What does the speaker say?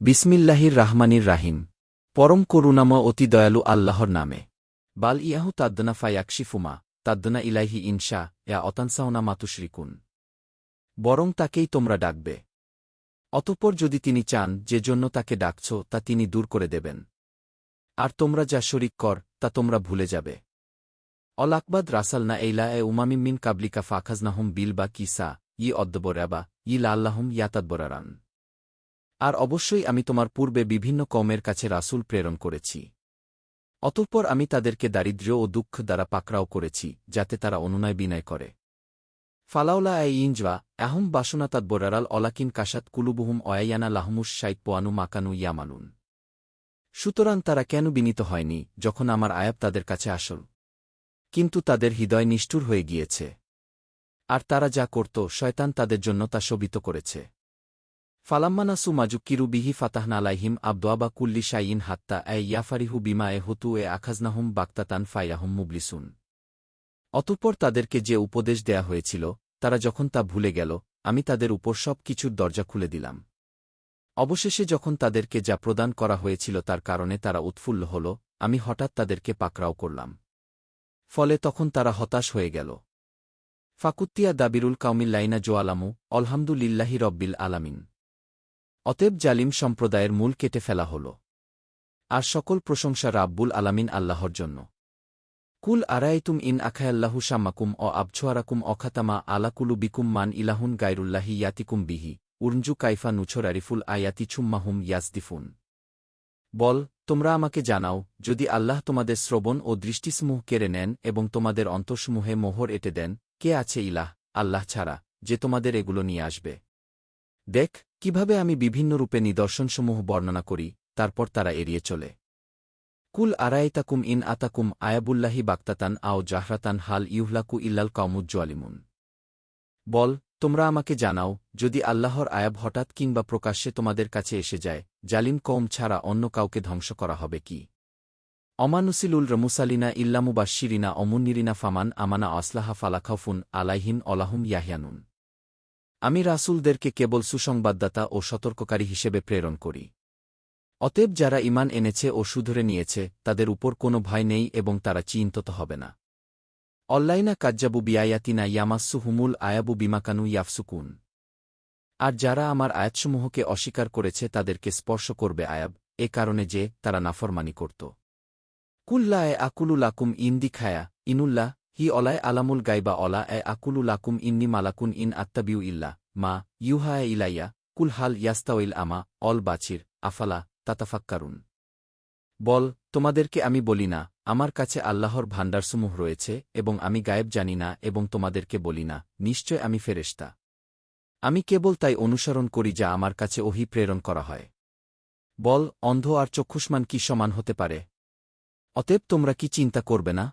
বিসমিল্লাহির রাহমানির রাহিম। পরম করুণাময় অতি দয়ালু আল্লাহর নামে। বাল ইয়াহু তাদ্দনা ফায়াকশিফুমা তাদ্দনা ইলাহি ইনশা এয়া অতানসাওনা মাতুশরিকুন বরং তাকেই তোমরা ডাকবে। অতঃপর যদি তিনি চান যে জন্য তাকে ডাকছ, তা তিনি দূর করে দেবেন। আর তোমরা যা শরিক কর, তা তোমরা ভুলে যাবে। অলাকবাদ রাসালনা এইলা এ উমামিমিন কাবলিকা ফাখাজনাহুম বিল বা কিসা ই অদ্দবরাবা ই লাল্লাহম ইয়াতাদবরারান। আর অবশ্যই আমি তোমার পূর্বে বিভিন্ন কমের কাছে রাসূল প্রেরণ করেছি। অতঃপর আমি তাদেরকে দারিদ্র্য ও দুঃখ দ্বারা পাকড়াও করেছি, যাতে তারা অনুনয় বিনয় করে। ফালাউলা এ ইঞ্জওয়া আহম বাসনাতাত বোরারাল অলাকিন কাসাত কুলুবুহুম অয়াইয়ানা লাহমুস সাইত পোয়ানু মাকানু ইয়ামালুন। সুতরাং তারা কেন বিনীত হয়নি, যখন আমার আয়াব তাদের কাছে আসল? কিন্তু তাদের হৃদয় নিষ্ঠুর হয়ে গিয়েছে। আর তারা যা করত, শয়তান তাদের জন্য তা শোভিত করেছে। ফালাম্মানাসু মাজুক্কিরু বিহি ফাতাহনা আলাইহিম আবদোয়াবা কুল্লি শাইন হাত্তা এ ইয়াফারিহু বিমা এ হতু এ আখাজনাহুম বাক্তাতান ফাইয়াহুম মুবলিসুন। অতঃপর তাদেরকে যে উপদেশ দেয়া হয়েছিল, তারা যখন তা ভুলে গেল, আমি তাদের উপর সব কিছুর দরজা খুলে দিলাম। অবশেষে যখন তাদেরকে যা প্রদান করা হয়েছিল তার কারণে তারা উৎফুল্ল হল, আমি হঠাৎ তাদেরকে পাকড়াও করলাম। ফলে তখন তারা হতাশ হয়ে গেল। ফাকুত্তিয়া দাবিরুল কাউমিল্লাইনা জোয়ালামু, আলহামদুলিল্লাহি রব্বিল আলামিন। অতএব জালিম সম্প্রদায়ের মূল কেটে ফেলা হল। আর সকল প্রশংসা রাব্বুল আলামিন আল্লাহর জন্য। কুল আরাইতুম ইন আখায়াল্লাহু শাম্মাকুম অ আবছোয়ারাকুম অখাতামা আলাকুলু বিকুম মান ইলাহুন গাইরুল্লাহি ইয়াতিকুম বিহি। উর্ঞ্জু কাইফা নুছর আরিফুল আয়াতি ছুম্মাহুম ইয়াসদিফুন। বল, তোমরা আমাকে জানাও, যদি আল্লাহ তোমাদের শ্রবণ ও দৃষ্টিসমূহ কেড়ে নেন এবং তোমাদের অন্তঃসমূহে মোহর এটে দেন, কে আছে ইলাহ, আল্লাহ ছাড়া, যে তোমাদের এগুলো নিয়ে আসবে? দেখ, কীভাবে আমি বিভিন্ন রূপে নিদর্শনসমূহ বর্ণনা করি, তারপর তারা এড়িয়ে চলে। কুল আরাইতাকুম ইন আতাকুম আয়াবুল্লাহি বাক্তাতান আও জাহরাতান হাল ইউহলাকু ইল্লাল কাউমুজ্জোয়ালিমুন বল, তোমরা আমাকে জানাও, যদি আল্লাহর আয়াব হঠাৎ কিংবা প্রকাশ্যে তোমাদের কাছে এসে যায়, জালিম কৌম ছাড়া অন্য কাউকে ধ্বংস করা হবে কি? অমানুসিলুল রমুসালিনা ইল্লামুবাশিরিনা অমুন্নিরিনা ফামান আমানা আসলাহা ফালাখাউফুন আলাইহিন অলাহুম ইয়াহিয়ানুন আমি রাসূলদেরকে কেবল সুসংবাদদাতা ও সতর্ককারী হিসেবে প্রেরণ করি। অতএব যারা ইমান এনেছে ও সুধরে নিয়েছে, তাদের উপর কোনো ভয় নেই এবং তারা চিন্তত হবে না। অল্লাইনা কাজ্জাবু বিয়ায়াতিনা ইয়ামাস্সু হুমুল আয়াবু বিমাকানু ইয়াফসুকুন। আর যারা আমার আয়াতসমূহকে অস্বীকার করেছে, তাদেরকে স্পর্শ করবে আয়াব, এ কারণে যে তারা নাফরমানি করত। কুল্লা এ আকুলু লাকুম ইন্দি খায়া ইনুল্লাহ হি অলায় আলামুল গাইবা অলা এ আকুলু লাকুম ইন্নি মালাকুন ইন আত্তাবিউ ইল্লা, মা, ইউহা এ ইলাইয়া, কুল হাল ইয়াস্তাউইল আমা, অল বাছির, আফালা, তাতাফাক্কারুন। বল, তোমাদেরকে আমি বলি না, আমার কাছে আল্লাহর ভাণ্ডারসমূহ রয়েছে এবং আমি গায়েব জানি না এবং তোমাদেরকে বলি না, নিশ্চয় আমি ফেরেস্তা আমি কেবল তাই অনুসরণ করি যা আমার কাছে ওহি প্রেরণ করা হয়। বল, অন্ধ আর চক্ষুষ্মান কি সমান হতে পারে? অতএব তোমরা কি চিন্তা করবে না?